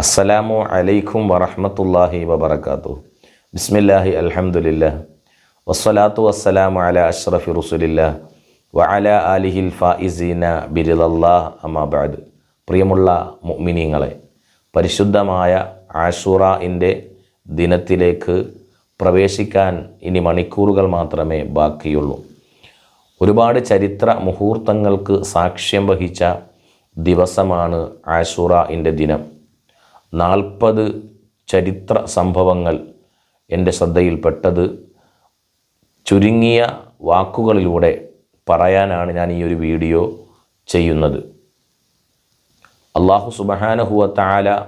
അസ്സലാമു അലൈക്കും വറഹമത്തല്ലാഹി വബറകാതുഹു. ബിസ്മില്ലാഹി അൽഹംദുലില്ലാ വസ്സലാത്തു വസ്സലാമു അല അഷ്റഫി റുസുലില്ലാ വഅല അലിഹിൽ ഫായിസീന ബിരിലല്ലാഹ് അമാബാദ് പ്രിയമുള്ള മുഅ്മിനീങ്ങളെ പരിശുദ്ധമായ ആഷൂറയിന്റെ ദിനത്തിലേക്ക് പ്രവേശിക്കാൻ ഇനി മണിക്കൂറുകൾ മാത്രമേ ബാക്കിയുള്ളൂ. ഒരുപാട് ചരിത്ര മുഹൂർത്തങ്ങൾക്ക് സാക്ഷ്യം വഹിച്ച ദിവസമാണ് ആഷുറയിന്റെ ദിനം. നാൽപ്പത് ചരിത്ര സംഭവങ്ങൾ എന്റെ ശ്രദ്ധയിൽപ്പെട്ടത് ചുരുങ്ങിയ വാക്കുകളിലൂടെ പറയാനാണ് ഞാൻ ഈ ഒരു വീഡിയോ ചെയ്യുന്നത്. അള്ളാഹു സുബഹാനഹുവ താല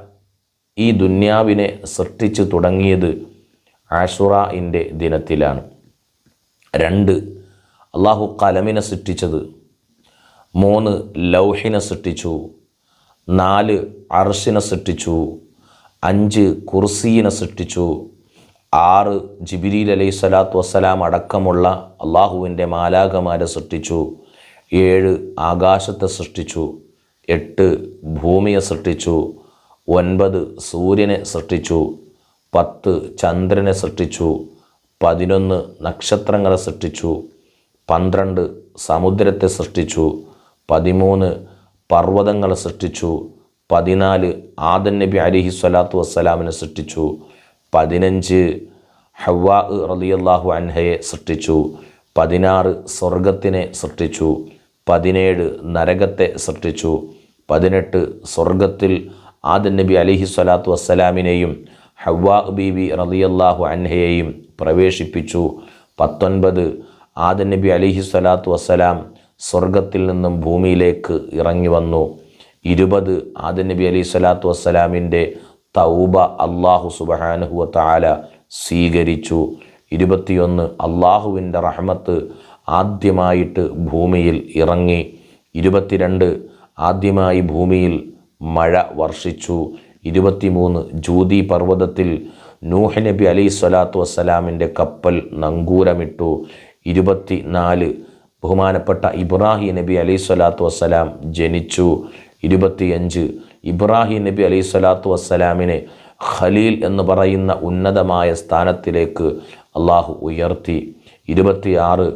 ഈ ദുന്യാവിനെ സൃഷ്ടിച്ചു തുടങ്ങിയത് ആഷുറയിന്റെ ദിനത്തിലാണ്. രണ്ട് അള്ളാഹു കലമിനെ സൃഷ്ടിച്ചത്. മൂന്ന് ലൗഹിനെ സൃഷ്ടിച്ചു. നാല് അർഷിനെ സൃഷ്ടിച്ചു അഞ്ച് കുർസീനെ സൃഷ്ടിച്ചു ആറ് ജിബിരിൽ അലൈഹി സ്വലാത്തു വസ്സലാം അടക്കമുള്ള അള്ളാഹുവിന്റെ മാലാകമാരെ സൃഷ്ടിച്ചു ഏഴ് ആകാശത്തെ സൃഷ്ടിച്ചു എട്ട് ഭൂമിയെ സൃഷ്ടിച്ചു ഒൻപത് സൂര്യനെ സൃഷ്ടിച്ചു പത്ത് ചന്ദ്രനെ സൃഷ്ടിച്ചു പതിനൊന്ന് നക്ഷത്രങ്ങളെ സൃഷ്ടിച്ചു പന്ത്രണ്ട് സമുദ്രത്തെ സൃഷ്ടിച്ചു പതിമൂന്ന് പർവതങ്ങളെ സൃഷ്ടിച്ചു. പതിനാല് ആദൻ നബി അലിഹി സ്വലാത്തു വസ്സലാമിനെ സൃഷ്ടിച്ചു. പതിനഞ്ച് ഹവ്വാ റലിയല്ലാഹു അൻഹയെ സൃഷ്ടിച്ചു. പതിനാറ് സ്വർഗത്തിനെ സൃഷ്ടിച്ചു. പതിനേഴ് നരകത്തെ സൃഷ്ടിച്ചു. പതിനെട്ട് സ്വർഗത്തിൽ ആദൻ നബി അലിഹി സ്വലാത്തു വസ്സലാമിനെയും ഹവ്വാ ബീബി റലിയല്ലാഹു അൻഹയെയും പ്രവേശിപ്പിച്ചു. പത്തൊൻപത് ആദൻ നബി അലിഹി സ്വലാത്തു വസ്സലാം സ്വർഗത്തിൽ നിന്നും ഭൂമിയിലേക്ക് ഇറങ്ങി വന്നു. ഇരുപത് ആദൻ നബി അലി സ്വലാത്തു വസ്സലാമിന്റെ തൗബ അള്ളാഹു സുബഹാനുഹുവ താല സ്വീകരിച്ചു. ഇരുപത്തിയൊന്ന് അള്ളാഹുവിന്റെ റഹ്മത്ത് ആദ്യമായിട്ട് ഭൂമിയിൽ ഇറങ്ങി. ഇരുപത്തിരണ്ട് ആദ്യമായി ഭൂമിയിൽ മഴ വർഷിച്ചു. ഇരുപത്തിമൂന്ന് ജൂതി പർവതത്തിൽ നൂഹ് നബി അലൈഹി സ്വലാത്തു വസ്സലാമിന്റെ കപ്പൽ നങ്കൂരമിട്ടു. ഇരുപത്തി നാല് ബഹുമാനപ്പെട്ട ഇബ്രാഹിം നബി അലൈഹി സ്വലാത്തു വസ്സലാം ജനിച്ചു. ഇരുപത്തിയഞ്ച്. ഇബ്രാഹിം നബി അലൈഹി സ്വലാത്തു വസ്സലാമിനെ ഖലീൽ എന്ന് പറയുന്ന ഉന്നതമായ സ്ഥാനത്തിലേക്ക് അള്ളാഹു ഉയർത്തി. ഇരുപത്തിയാറ്.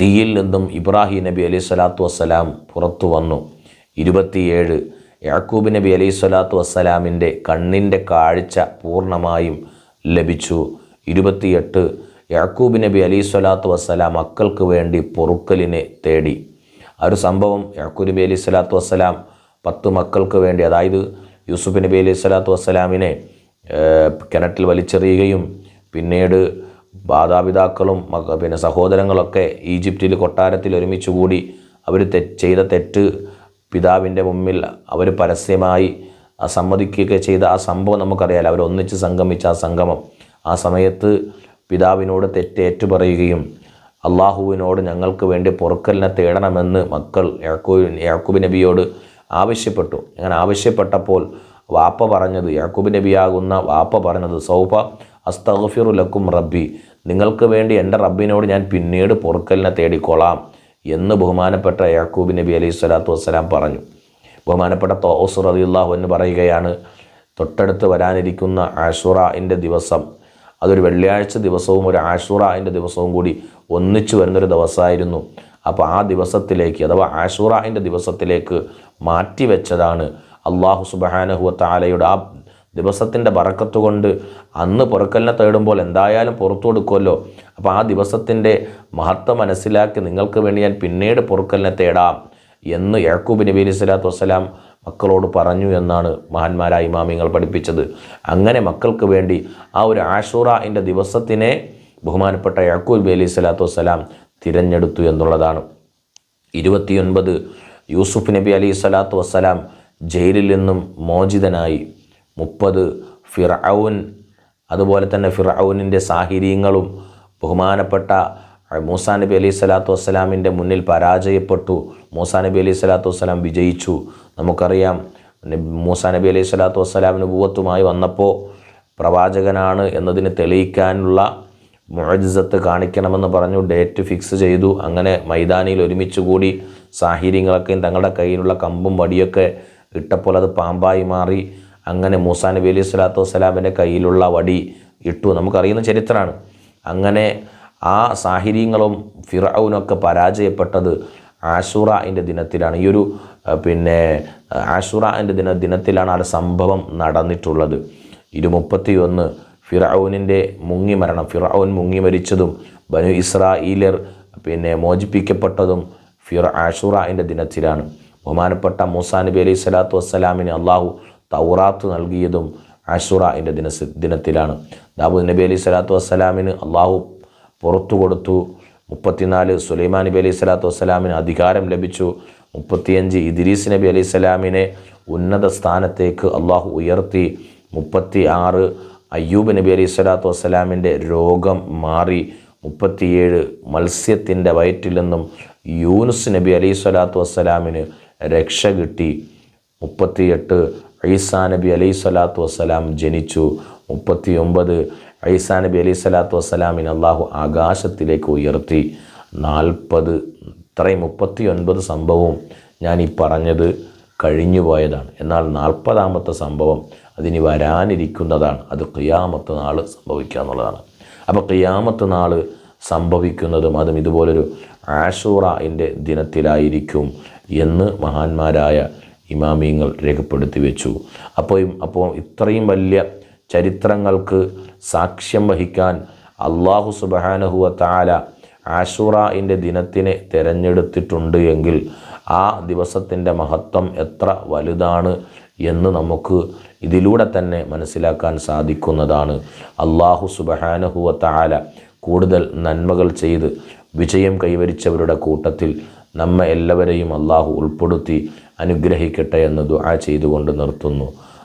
തീയിൽ നിന്നും ഇബ്രാഹിം നബി അലൈഹി സ്വലാത്തു വസ്സലാം പുറത്തു വന്നു. ഇരുപത്തിയേഴ്. യാക്കൂബ് നബി അലൈഹി സ്വലാത്തു വസ്സലാമിന്റെ കണ്ണിന്റെ കാഴ്ച പൂർണമായും ലഭിച്ചു. ഇരുപത്തിയെട്ട്. യാക്കൂബ് നബി അലി സ്വലാത്തു വസ്സലാം മക്കൾക്ക് വേണ്ടി പൊറുക്കലിനെ തേടി. ആ ഒരു സംഭവം യാക്കൂബ് നബി അലി സ്വലാത്തു വസ്സലാം പത്ത് മക്കൾക്ക് വേണ്ടി അതായത് യൂസുഫ് നബി അലി സ്വലാത്തു വസ്സലാമിനെ കിണറ്റിൽ വലിച്ചെറിയുകയും പിന്നീട് മാതാപിതാക്കളും പിന്നെ സഹോദരങ്ങളൊക്കെ ഈജിപ്തിൽ കൊട്ടാരത്തിൽ ഒരുമിച്ച് കൂടി അവർ ചെയ്ത തെറ്റ് പിതാവിന്റെ മുമ്പിൽ അവർ പരസ്യമായി സമ്മതിക്കുകയൊക്കെ ചെയ്ത ആ സംഭവം നമുക്കറിയാലോ. അവർ ഒന്നിച്ച് സംഗമിച്ച ആ സംഗമം ആ സമയത്ത് പിതാവിനോട് തെറ്റേറ്റു പറയുകയും അള്ളാഹുവിനോട് ഞങ്ങൾക്ക് വേണ്ടി പൊറുക്കലിനെ തേടണമെന്ന് മക്കൾ യാക്കൂബ് യാക്കൂബ് നബിയോട് ആവശ്യപ്പെട്ടു. അങ്ങനെ ആവശ്യപ്പെട്ടപ്പോൾ വാപ്പ പറഞ്ഞത് യാക്കൂബ് നബിയാകുന്ന വാപ്പ പറഞ്ഞത് സൗഫ അസ്തഗ്ഫിറു ലക്കും റബ്ബി നിങ്ങൾക്ക് വേണ്ടി എന്റെ റബ്ബിനോട് ഞാൻ പിന്നീട് പൊറുക്കലിനെ തേടിക്കൊള്ളാം എന്ന് ബഹുമാനപ്പെട്ട യാക്കൂബ് നബി അലൈഹി സ്വലാത്തു വസ്സലാം പറഞ്ഞു. ബഹുമാനപ്പെട്ട തോസ് റദിയുള്ളാഹു എന്ന് പറയുകയാണ് തൊട്ടടുത്ത് വരാനിരിക്കുന്ന ആഷുറന്റെ ദിവസം അതൊരു വെള്ളിയാഴ്ച ദിവസവും ഒരു ആഷുറന്റെ ദിവസവും കൂടി ഒന്നിച്ചു വരുന്നൊരു ദിവസമായിരുന്നു. അപ്പോൾ ആ ദിവസത്തിലേക്ക് അഥവാ ആഷുറന്റെ ദിവസത്തിലേക്ക് മാറ്റിവെച്ചതാണ് അള്ളാഹു സുബഹാനഹുവ താലയുടെ ആ ദിവസത്തിന്റെ ബറക്കത്ത് കൊണ്ട് അന്ന് പുറക്കലിനെ തേടുമ്പോൾ എന്തായാലും പുറത്തു കൊടുക്കുമല്ലോ. അപ്പോൾ ആ ദിവസത്തിന്റെ മഹത്വം മനസ്സിലാക്കി നിങ്ങൾക്ക് വേണ്ടി ഞാൻ പിന്നീട് പൊറുക്കലിനെ തേടാം എന്ന് യാക്കൂബ് നബി അലൈഹി സ്വലാത്തു വസ്സലാം മക്കളോട് പറഞ്ഞു എന്നാണ് മഹാന്മാരായ ഇമാമിങ്ങൾ പഠിപ്പിച്ചത്. അങ്ങനെ മക്കൾക്ക് വേണ്ടി ആ ഒരു ആഷൂറന്റെ ദിവസത്തിനെ ബഹുമാനപ്പെട്ട യാക്കൂബ് അലി സ്വലാത്തു വസ്സലാം തിരഞ്ഞെടുത്തു എന്നുള്ളതാണ്. ഇരുപത്തിയൊൻപത് യൂസുഫ് നബി അലി സ്വലാത്തു വസ്സലാം ജയിലിൽ നിന്നും മോചിതനായി. മുപ്പത് ഫിറൌൻ അതുപോലെ തന്നെ ഫിറൌനിന്റെ സാഹിര്യങ്ങളും ബഹുമാനപ്പെട്ട മൂസാ നബി അലൈഹി സ്വലാത്തു വസ്സലാമിന്റെ മുന്നിൽ പരാജയപ്പെട്ടു. മൂസാ നബി അലൈഹി സ്വലാത്തു വസ്സലാം വിജയിച്ചു. നമുക്കറിയാം മൂസാ നബി അലൈഹി സ്വലാത്തു വസ്സലാമിന് ഭൂവത്തുമായി വന്നപ്പോൾ പ്രവാചകനാണ് എന്നതിന് തെളിയിക്കാനുള്ള മുഴജിസത്ത് കാണിക്കണമെന്ന് പറഞ്ഞു ഡേറ്റ് ഫിക്സ് ചെയ്തു. അങ്ങനെ മൈതാനിയിൽ ഒരുമിച്ച് കൂടി സാഹിര്യങ്ങളൊക്കെയും തങ്ങളുടെ കയ്യിലുള്ള കമ്പും വടിയൊക്കെ ഇട്ടപ്പോൾ അത് പാമ്പായി മാറി. അങ്ങനെ മൂസാ നബി അലൈഹി സ്വലാത്തു വസ്സലാമിന്റെ കയ്യിലുള്ള വടി ഇട്ടു. നമുക്കറിയുന്ന ചരിത്രമാണ്. അങ്ങനെ ആ സാഹിര്യങ്ങളും ഫിറൌനൊക്കെ പരാജയപ്പെട്ടത് ആഷുറന്റെ ദിനത്തിലാണ്. ഈ ഒരു പിന്നെ ആഷുറന്റെ ദിന ദിനത്തിലാണ് ആ സംഭവം നടന്നിട്ടുള്ളത്. ഇരുമുപ്പത്തി ഒന്ന് ഫിറൌനിന്റെ മുങ്ങി മരണം ഫിറൌൻ മുങ്ങി മരിച്ചതും ബനു ഇസ്രായേലർ പിന്നെ മോചിപ്പിക്കപ്പെട്ടതും ഫിർ ആഷുറന്റെ ദിനത്തിലാണ്. ബഹുമാനപ്പെട്ട മൂസാ നബി അലൈഹി സ്വലാത്തു വസ്സലാമിന് അള്ളാഹു തൗറാത്ത് നൽകിയതും ആഷുറന്റെ ദിന ദിനത്തിലാണ്. ദാബു നബി അലൈഹി സ്വലാത്തു വസ്സലാമിന് അള്ളാഹു പുറത്തു കൊടുത്തു. മുപ്പത്തിനാല് സുലൈമാൻ നബി അലൈഹി സ്വലാത്തു വസ്സലാമിന് അധികാരം ലഭിച്ചു. മുപ്പത്തിയഞ്ച് ഇദ്രീസ് നബി അലൈഹി സ്വലാമിനെ ഉന്നത സ്ഥാനത്തേക്ക് അള്ളാഹു ഉയർത്തി. മുപ്പത്തി ആറ് അയ്യൂബ് നബി അലൈഹി സ്വലാത്തു വസ്സലാമിന്റെ രോഗം മാറി. മുപ്പത്തിയേഴ് മത്സ്യത്തിന്റെ വയറ്റിൽ നിന്നും യൂനുസ് നബി അലൈഹി സ്വലാത്തു വസ്സലാമിന് രക്ഷ കിട്ടി. മുപ്പത്തിയെട്ട് ഐസാ നബി അലൈഹി സ്വലാത്തു വസ്സലാം ജനിച്ചു. മുപ്പത്തി ഒമ്പത് ഐസാ നബി അലൈഹി സ്വലാത്തു വസ്സലാമിന് അള്ളാഹു ആകാശത്തിലേക്ക് ഉയർത്തി നാൽപ്പത് ഇത്രയും മുപ്പത്തി ഒൻപത് സംഭവവും ഞാൻ ഈ പറഞ്ഞത് കഴിഞ്ഞു പോയതാണ്. എന്നാൽ നാൽപ്പതാമത്തെ സംഭവം അതിന് വരാനിരിക്കുന്നതാണ്. അത് ഖിയാമത്ത് നാൾ സംഭവിക്കുക എന്നുള്ളതാണ്. അപ്പോൾ ഖിയാമത്ത് നാൾ സംഭവിക്കുന്നതും അതും ഇതുപോലൊരു ആഷൂറന്റെ ദിനത്തിലായിരിക്കും എന്ന് മഹാന്മാരായ ഇമാമിയങ്ങൾ രേഖപ്പെടുത്തി വെച്ചു. അപ്പോൾ അപ്പോൾ ഇത്രയും വലിയ ചരിത്രങ്ങൾക്ക് സാക്ഷ്യം വഹിക്കാൻ അള്ളാഹു സുബാനഹുവ താല ആഷുറന്റെ ദിനത്തിനെ തിരഞ്ഞെടുത്തിട്ടുണ്ട് എങ്കിൽ ആ ദിവസത്തിന്റെ മഹത്വം എത്ര വലുതാണ് എന്ന് നമുക്ക് ഇതിലൂടെ തന്നെ മനസ്സിലാക്കാൻ സാധിക്കുന്നതാണ്. അള്ളാഹു സുബഹാനഹുവ താല കൂടുതൽ നന്മകൾ ചെയ്ത് വിജയം കൈവരിച്ചവരുടെ കൂട്ടത്തിൽ നമ്മെ എല്ലാവരെയും അള്ളാഹു ഉൾപ്പെടുത്തി അനുഗ്രഹിക്കട്ടെ എന്ന് ദുആ ചെയ്തുകൊണ്ട് നിർത്തുന്നു.